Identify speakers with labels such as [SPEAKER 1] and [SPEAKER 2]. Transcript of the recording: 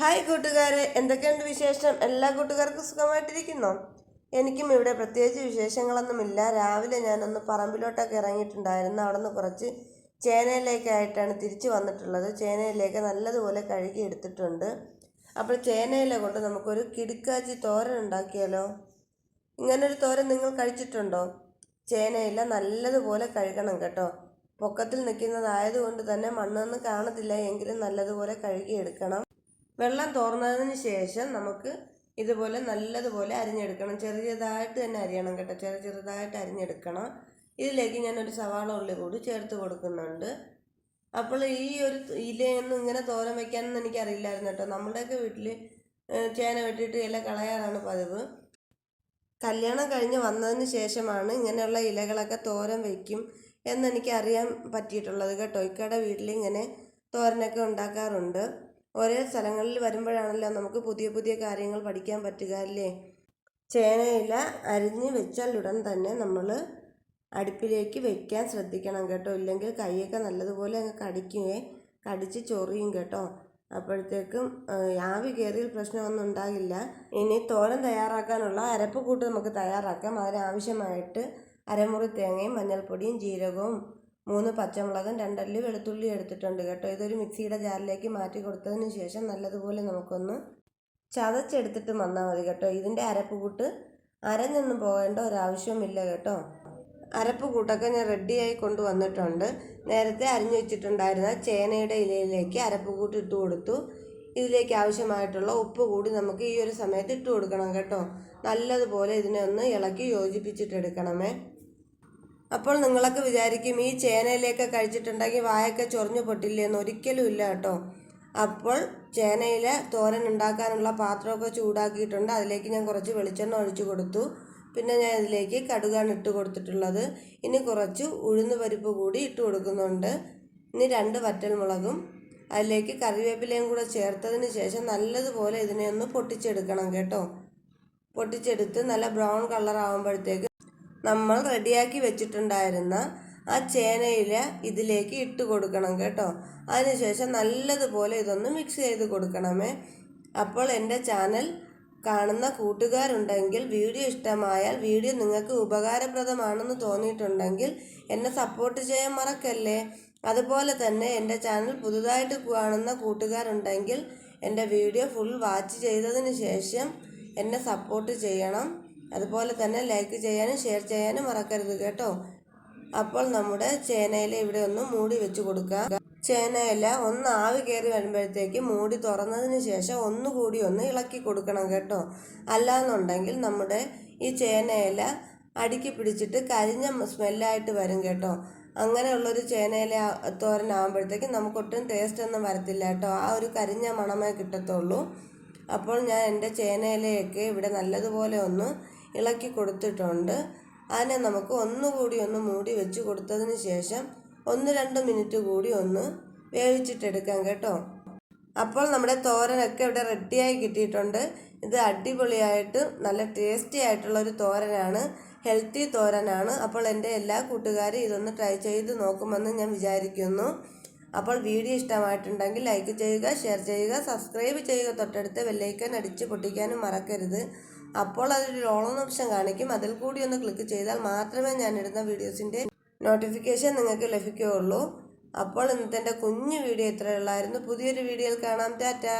[SPEAKER 1] Hi കൂട്ടുകാരെ എന്തൊക്കെയുണ്ട് വിശേഷം? എല്ലാ കൂട്ടുകാർക്കും സുഖമായിട്ടിരിക്കുന്നോ? എനിക്കും ഇവിടെ പ്രത്യേകിച്ച് വിശേഷങ്ങളൊന്നുമില്ല. രാവിലെ ഞാനൊന്ന് പറമ്പിലോട്ടൊക്കെ ഇറങ്ങിയിട്ടുണ്ടായിരുന്നു. അവിടെ നിന്ന് കുറച്ച് ചേനയിലേക്കായിട്ടാണ് തിരിച്ചു വന്നിട്ടുള്ളത്. ചേനയിലേക്ക് നല്ലതുപോലെ കഴുകി എടുത്തിട്ടുണ്ട്. അപ്പോൾ ചേനയില കൊണ്ട് നമുക്കൊരു കിടുക്കാച്ചി തോരൻ ഉണ്ടാക്കിയാലോ? ഇങ്ങനൊരു തോരൻ നിങ്ങൾ കഴിച്ചിട്ടുണ്ടോ? ചേനയില നല്ലതുപോലെ കഴുകണം കേട്ടോ. പൊക്കത്തിൽ നിൽക്കുന്നതായതുകൊണ്ട് തന്നെ മണ്ണൊന്നും കാണത്തില്ല. എങ്കിലും നല്ലതുപോലെ കഴുകിയെടുക്കണം വെള്ളം തോർന്നതിന് ശേഷം നമുക്ക് ഇതുപോലെ നല്ലതുപോലെ അരിഞ്ഞെടുക്കണം. ചെറിയതായിട്ട് തന്നെ അരിയണം കേട്ടോ. ചെറു ചെറുതായിട്ട് അരിഞ്ഞെടുക്കണം. ഇതിലേക്ക് ഞാനൊരു സവാള ഉള്ളി കൂടി ചേർത്ത് കൊടുക്കുന്നുണ്ട്. അപ്പോൾ ഈ ഒരു ഇലയൊന്നും ഇങ്ങനെ തോരൻ വയ്ക്കാനൊന്നും എനിക്കറിയില്ലായിരുന്നു കേട്ടോ. നമ്മുടെയൊക്കെ വീട്ടിൽ ചേന വെട്ടിയിട്ട് ഇല കളയാറാണ് പതിവ്. കല്യാണം കഴിഞ്ഞ് വന്നതിന് ശേഷമാണ് ഇങ്ങനെയുള്ള ഇലകളൊക്കെ തോരൻ വയ്ക്കും എന്നെനിക്ക് അറിയാൻ പറ്റിയിട്ടുള്ളത് കേട്ടോ. ഇക്കയുടെ വീട്ടിൽ ഇങ്ങനെ തോരനൊക്കെ ഉണ്ടാക്കാറുണ്ട്. ഓരോ സ്ഥലങ്ങളിൽ വരുമ്പോഴാണല്ലോ നമുക്ക് പുതിയ പുതിയ കാര്യങ്ങൾ പഠിക്കാൻ പറ്റുക അല്ലേ? ചേനയില അരിഞ്ഞ് വെച്ചാൽ ഉടൻ തന്നെ നമ്മൾ അടുപ്പിലേക്ക് വെക്കാൻ ശ്രദ്ധിക്കണം കേട്ടോ. ഇല്ലെങ്കിൽ കൈയൊക്കെ നല്ലതുപോലെ അങ്ങ് കടിക്കുകയെ കടിച്ച് ചൊറിയും കേട്ടോ. അപ്പോഴത്തേക്കും ആവി കയറിയിൽ പ്രശ്നമൊന്നും ഉണ്ടാകില്ല. ഇനി തോരൻ തയ്യാറാക്കാനുള്ള അരപ്പ് കൂട്ട് നമുക്ക് തയ്യാറാക്കാം. അതിനാവശ്യമായിട്ട് അരമുറി തേങ്ങയും മഞ്ഞൾപ്പൊടിയും ജീരകവും മൂന്ന് പച്ചമുളകും രണ്ടല്ലി വെളുത്തുള്ളി എടുത്തിട്ടുണ്ട് കേട്ടോ. ഇതൊരു മിക്സിയുടെ ജാറിലേക്ക് മാറ്റി കൊടുത്തതിന് ശേഷം നല്ലതുപോലെ നമുക്കൊന്ന് ചതച്ചെടുത്തിട്ട് വന്നാൽ മതി കേട്ടോ. ഇതിന്റെ അരപ്പ് കൂട്ട് അരഞ്ഞൊന്നും പോകേണ്ട ഒരാവശ്യവുമില്ല കേട്ടോ. അരപ്പ് കൂട്ടൊക്കെ ഞാൻ റെഡിയായി കൊണ്ടുവന്നിട്ടുണ്ട് നേരത്തെ അരിഞ്ഞു വെച്ചിട്ടുണ്ടായിരുന്ന ചേനയുടെ ഇലയിലേക്ക് അരപ്പ് കൂട്ട് ഇട്ട് കൊടുത്തു. ഇതിലേക്ക് ആവശ്യമായിട്ടുള്ള ഉപ്പ് കൂടി നമുക്ക് ഈ ഒരു സമയത്ത് ഇട്ട് കൊടുക്കണം കേട്ടോ. നല്ലതുപോലെ ഇതിനെ ഒന്ന് ഇളക്കി യോജിപ്പിച്ചിട്ടെടുക്കണമേ. അപ്പോൾ നിങ്ങളൊക്കെ വിചാരിക്കും ഈ ചേനയിലേക്ക് കഴിച്ചിട്ടുണ്ടെങ്കിൽ വായൊക്കെ ചൊറിഞ്ഞു പൊട്ടില്ലേന്ന് ഒരിക്കലും ഇല്ല കേട്ടോ. അപ്പോൾ ചേനയിൽ തോരൻ ഉണ്ടാക്കാനുള്ള പാത്രമൊക്കെ ചൂടാക്കിയിട്ടുണ്ട്. അതിലേക്ക് ഞാൻ കുറച്ച് വെളിച്ചെണ്ണ ഒഴിച്ചു കൊടുത്തു. പിന്നെ ഞാൻ ഇതിലേക്ക് കടുകാണ് ഇട്ട് കൊടുത്തിട്ടുള്ളത്. ഇനി കുറച്ച് ഉഴുന്ന് പരിപ്പ് കൂടി ഇട്ട് കൊടുക്കുന്നുണ്ട്. ഇനി രണ്ട് വറ്റൽമുളകും അതിലേക്ക് കറിവേപ്പിലയും കൂടെ ചേർത്തതിന് ശേഷം നല്ലതുപോലെ ഇതിനെ ഒന്ന് പൊട്ടിച്ചെടുക്കണം കേട്ടോ. പൊട്ടിച്ചെടുത്ത് നല്ല ബ്രൗൺ കളർ ആകുമ്പോഴത്തേക്ക് നമ്മൾ റെഡിയാക്കി വെച്ചിട്ടുണ്ടായിരുന്ന ആ ചേനയില ഇതിലേക്ക് ഇട്ട് കൊടുക്കണം കേട്ടോ. അതിനുശേഷം നല്ലതുപോലെ ഇതൊന്ന് മിക്സ് ചെയ്ത് കൊടുക്കണമേ. അപ്പോൾ എന്റെ ചാനൽ കാണുന്ന കൂട്ടുകാരുണ്ടെങ്കിൽ വീഡിയോ ഇഷ്ടമായാൽ വീഡിയോ നിങ്ങൾക്ക് ഉപകാരപ്രദമാണെന്ന് തോന്നിയിട്ടുണ്ടെങ്കിൽ എന്നെ സപ്പോർട്ട് ചെയ്യാൻ മറക്കല്ലേ? അതുപോലെ തന്നെ എന്റെ ചാനൽ പുതുതായിട്ട് കാണുന്ന കൂട്ടുകാരുണ്ടെങ്കിൽ എന്റെ വീഡിയോ ഫുൾ വാച്ച് ചെയ്തതിന് ശേഷം എന്നെ സപ്പോർട്ട് ചെയ്യണം. അതുപോലെ തന്നെ ലൈക്ക് ചെയ്യാനും ഷെയർ ചെയ്യാനും മറക്കരുത് കേട്ടോ. അപ്പോൾ നമ്മുടെ ചേനയില ഇവിടെ ഒന്ന് മൂടി വെച്ച് കൊടുക്കുക. ചേനയില ഒന്ന് ആവി കയറി വരുമ്പോഴത്തേക്ക് മൂടി തുറന്നതിന് ശേഷം ഒന്നുകൂടി ഒന്ന് ഇളക്കി കൊടുക്കണം കേട്ടോ. അല്ലാന്നുണ്ടെങ്കിൽ നമ്മുടെ ഈ ചേനയില അടുക്കി പിടിച്ചിട്ട് കരിഞ്ഞ സ്മെല്ലായിട്ട് വരും കേട്ടോ. അങ്ങനെയുള്ളൊരു ചേനയില തോരനാകുമ്പോഴത്തേക്ക് നമുക്കൊട്ടും ടേസ്റ്റ് ഒന്നും വരത്തില്ല കേട്ടോ. ആ ഒരു കരിഞ്ഞ മണമേ കിട്ടത്തുള്ളൂ. അപ്പോൾ ഞാൻ എന്റെ ചേനയിലയൊക്കെ ഇവിടെ നല്ലതുപോലെ ഒന്ന് ഇളക്കി കൊടുത്തിട്ടുണ്ട്. അതിനെ നമുക്ക് ഒന്നുകൂടി ഒന്ന് മൂടി വെച്ച് കൊടുത്തതിന് ശേഷം ഒന്ന് രണ്ട് മിനിറ്റ് കൂടി ഒന്ന് വേവിച്ചിട്ടെടുക്കാം കേട്ടോ. അപ്പോൾ നമ്മുടെ തോരനൊക്കെ ഇവിടെ റെഡിയായി കിട്ടിയിട്ടുണ്ട്. ഇത് അടിപൊളിയായിട്ട് നല്ല ടേസ്റ്റി ആയിട്ടുള്ള ഒരു തോരനാണ്. ഹെൽത്തി തോരനാണ്. അപ്പോൾ എന്റെ എല്ലാ കൂട്ടുകാരും ഇതൊന്ന് ട്രൈ ചെയ്ത് നോക്കുമെന്ന് ഞാൻ വിചാരിക്കുന്നു. അപ്പോൾ വീഡിയോ ഇഷ്ടമായിട്ടുണ്ടെങ്കിൽ ലൈക്ക് ചെയ്യുക ഷെയർ ചെയ്യുക സബ്സ്ക്രൈബ് ചെയ്യുക. തൊട്ടടുത്ത് വെല്ലേക്കൻ അടിച്ച് പൊട്ടിക്കാനും മറക്കരുത്. അപ്പോൾ അതൊരു ഓൺ ഓപ്ഷൻ കാണിക്കും. അതിൽ കൂടി ഒന്ന് ക്ലിക്ക് ചെയ്താൽ മാത്രമേ ഞാൻ ഇടുന്ന വീഡിയോസിന്റെ നോട്ടിഫിക്കേഷൻ നിങ്ങൾക്ക് ലഭിക്കുകയുള്ളൂ. അപ്പോൾ ഇന്നത്തെ കുഞ്ഞു വീഡിയോ ഇത്രയുള്ളായിരുന്നു പുതിയൊരു വീഡിയോയിൽ കാണാം. ടാറ്റാ!